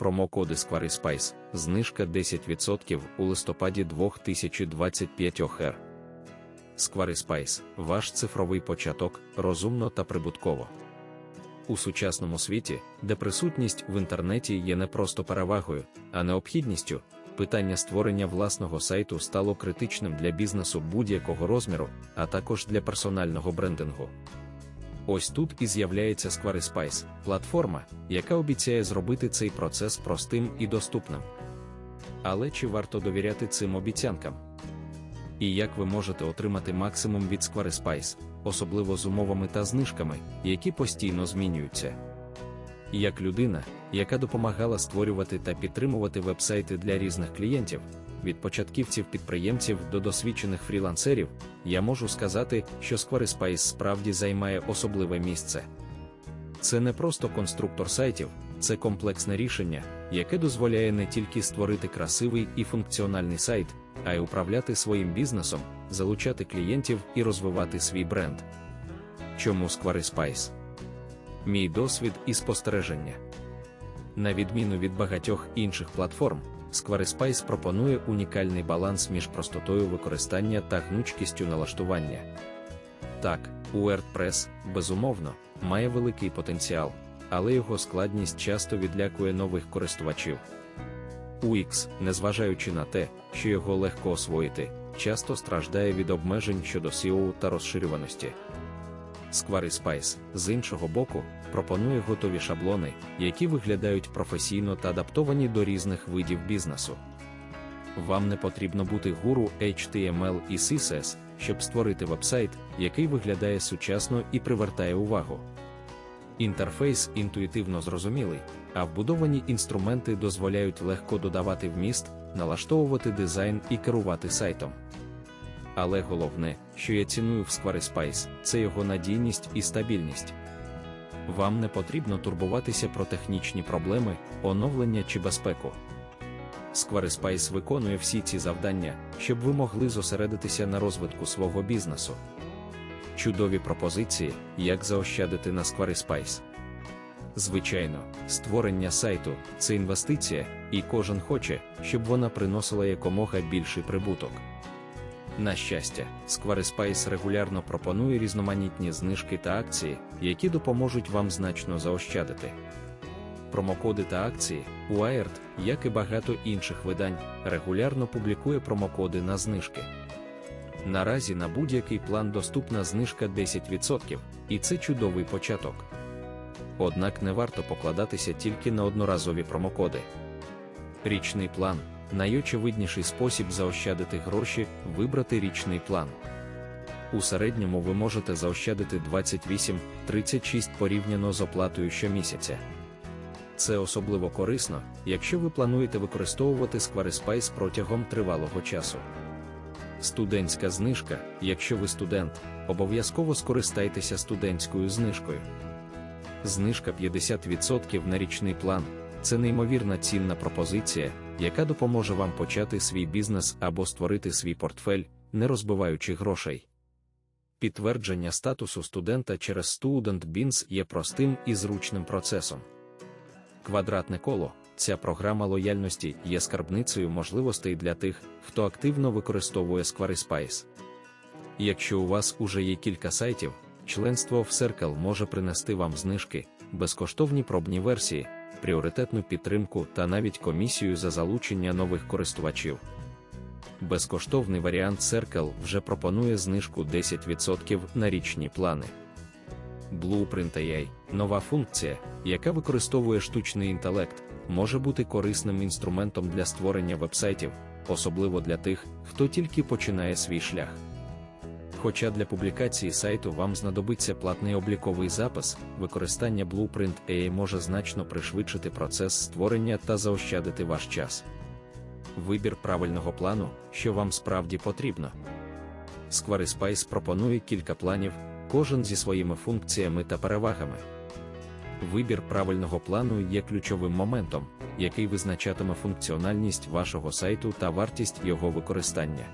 Промокоди Squarespace, знижка 10% у листопаді 2025 р. Squarespace – ваш цифровий початок, розумно та прибутково. У сучасному світі, де присутність в інтернеті є не просто перевагою, а необхідністю, питання створення власного сайту стало критичним для бізнесу будь-якого розміру, а також для персонального брендингу. Ось тут і з'являється Squarespace – платформа, яка обіцяє зробити цей процес простим і доступним. Але чи варто довіряти цим обіцянкам? І як ви можете отримати максимум від Squarespace, особливо з умовами та знижками, які постійно змінюються? Як людина, яка допомагала створювати та підтримувати вебсайти для різних клієнтів, від початківців-підприємців до досвідчених фрілансерів, я можу сказати, що Squarespace справді займає особливе місце. Це не просто конструктор сайтів, це комплексне рішення, яке дозволяє не тільки створити красивий і функціональний сайт, а й управляти своїм бізнесом, залучати клієнтів і розвивати свій бренд. Чому Squarespace? Мій досвід і спостереження. На відміну від багатьох інших платформ, Squarespace пропонує унікальний баланс між простотою використання та гнучкістю налаштування. Так, WordPress, безумовно, має великий потенціал, але його складність часто відлякує нових користувачів. UX, незважаючи на те, що його легко освоїти, часто страждає від обмежень щодо SEO та розширюваності. Squarespace, з іншого боку, пропонує готові шаблони, які виглядають професійно та адаптовані до різних видів бізнесу. Вам не потрібно бути гуру HTML і CSS, щоб створити вебсайт, який виглядає сучасно і привертає увагу. Інтерфейс інтуїтивно зрозумілий, а вбудовані інструменти дозволяють легко додавати вміст, налаштовувати дизайн і керувати сайтом. Але головне, що я ціную в Squarespace, це його надійність і стабільність. Вам не потрібно турбуватися про технічні проблеми, оновлення чи безпеку. Squarespace виконує всі ці завдання, щоб ви могли зосередитися на розвитку свого бізнесу. Чудові пропозиції, як заощадити на Squarespace. Звичайно, створення сайту це інвестиція, і кожен хоче, щоб вона приносила якомога більший прибуток. На щастя, Squarespace регулярно пропонує різноманітні знижки та акції, які допоможуть вам значно заощадити. Промокоди та акції Wired, як і багато інших видань, регулярно публікує промокоди на знижки. Наразі на будь-який план доступна знижка 10%, і це чудовий початок. Однак не варто покладатися тільки на одноразові промокоди. Річний план найочевидніший спосіб заощадити гроші вибрати річний план. У середньому ви можете заощадити 28-36 порівняно з оплатою щомісяця. Це особливо корисно, якщо ви плануєте використовувати Squarespace протягом тривалого часу. Студентська знижка, якщо ви студент, обов'язково скористайтеся студентською знижкою. Знижка 50% на річний план це неймовірна цінна пропозиція, яка допоможе вам почати свій бізнес або створити свій портфель, не розбиваючи грошей. Підтвердження статусу студента через StudentBeans є простим і зручним процесом. Квадратне коло ця програма лояльності є скарбницею можливостей для тих, хто активно використовує Squarespace. Якщо у вас уже є кілька сайтів, членство в Circle може принести вам знижки, безкоштовні пробні версії, пріоритетну підтримку та навіть комісію за залучення нових користувачів. Безкоштовний варіант Circle вже пропонує знижку 10% на річні плани. Blueprint AI – нова функція, яка використовує штучний інтелект, може бути корисним інструментом для створення вебсайтів, особливо для тих, хто тільки починає свій шлях. Хоча для публікації сайту вам знадобиться платний обліковий запис, використання Blueprint AI може значно пришвидшити процес створення та заощадити ваш час. Вибір правильного плану, що вам справді потрібно. Squarespace пропонує кілька планів, кожен зі своїми функціями та перевагами. Вибір правильного плану є ключовим моментом, який визначатиме функціональність вашого сайту та вартість його використання.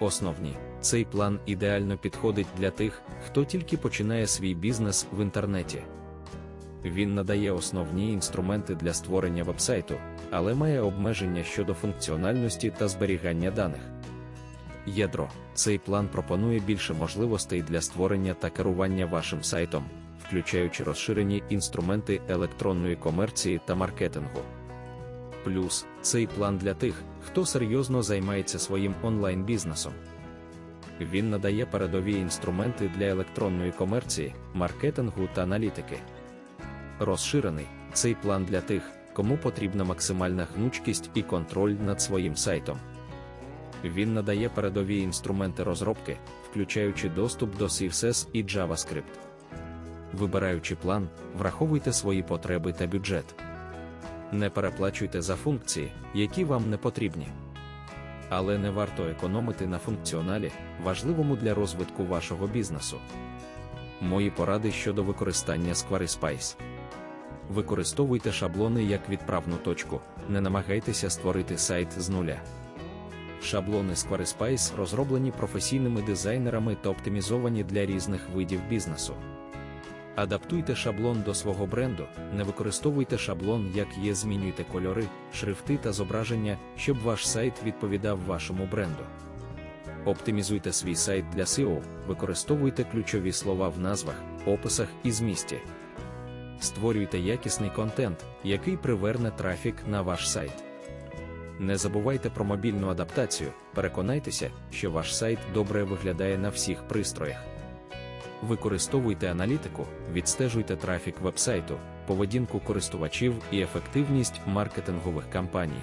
Основні цей план ідеально підходить для тих, хто тільки починає свій бізнес в інтернеті. Він надає основні інструменти для створення вебсайту, але має обмеження щодо функціональності та зберігання даних. Ядро цей план пропонує більше можливостей для створення та керування вашим сайтом, включаючи розширені інструменти електронної комерції та маркетингу. Плюс цей план для тих, хто серйозно займається своїм онлайн-бізнесом. Він надає передові інструменти для електронної комерції, маркетингу та аналітики. Розширений цей план для тих, кому потрібна максимальна гнучкість і контроль над своїм сайтом. Він надає передові інструменти розробки, включаючи доступ до CSS і JavaScript. Вибираючи план, враховуйте свої потреби та бюджет. Не переплачуйте за функції, які вам не потрібні. Але не варто економити на функціоналі, важливому для розвитку вашого бізнесу. Мої поради щодо використання Squarespace. Використовуйте шаблони як відправну точку, не намагайтеся створити сайт з нуля. Шаблони Squarespace розроблені професійними дизайнерами та оптимізовані для різних видів бізнесу. Адаптуйте шаблон до свого бренду, не використовуйте шаблон, як є, змінюйте кольори, шрифти та зображення, щоб ваш сайт відповідав вашому бренду. Оптимізуйте свій сайт для SEO, використовуйте ключові слова в назвах, описах і змісті. Створюйте якісний контент, який приверне трафік на ваш сайт. Не забувайте про мобільну адаптацію, переконайтеся, що ваш сайт добре виглядає на всіх пристроях. Використовуйте аналітику, відстежуйте трафік вебсайту, поведінку користувачів і ефективність маркетингових кампаній.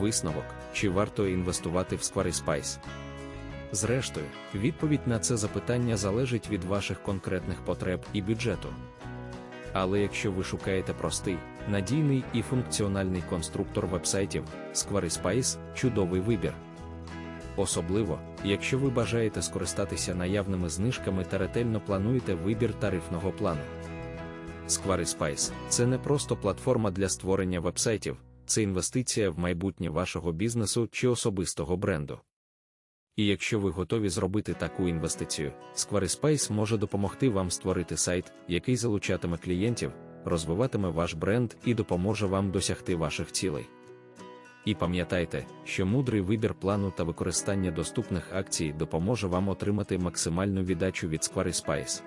Висновок, чи варто інвестувати в Squarespace? Зрештою, відповідь на це запитання залежить від ваших конкретних потреб і бюджету. Але якщо ви шукаєте простий, надійний і функціональний конструктор вебсайтів, Squarespace – чудовий вибір. Особливо, якщо ви бажаєте скористатися наявними знижками та ретельно плануєте вибір тарифного плану. Squarespace – це не просто платформа для створення вебсайтів, це інвестиція в майбутнє вашого бізнесу чи особистого бренду. І якщо ви готові зробити таку інвестицію, Squarespace може допомогти вам створити сайт, який залучатиме клієнтів, розвиватиме ваш бренд і допоможе вам досягти ваших цілей. І пам'ятайте, що мудрий вибір плану та використання доступних акцій допоможе вам отримати максимальну віддачу від Squarespace.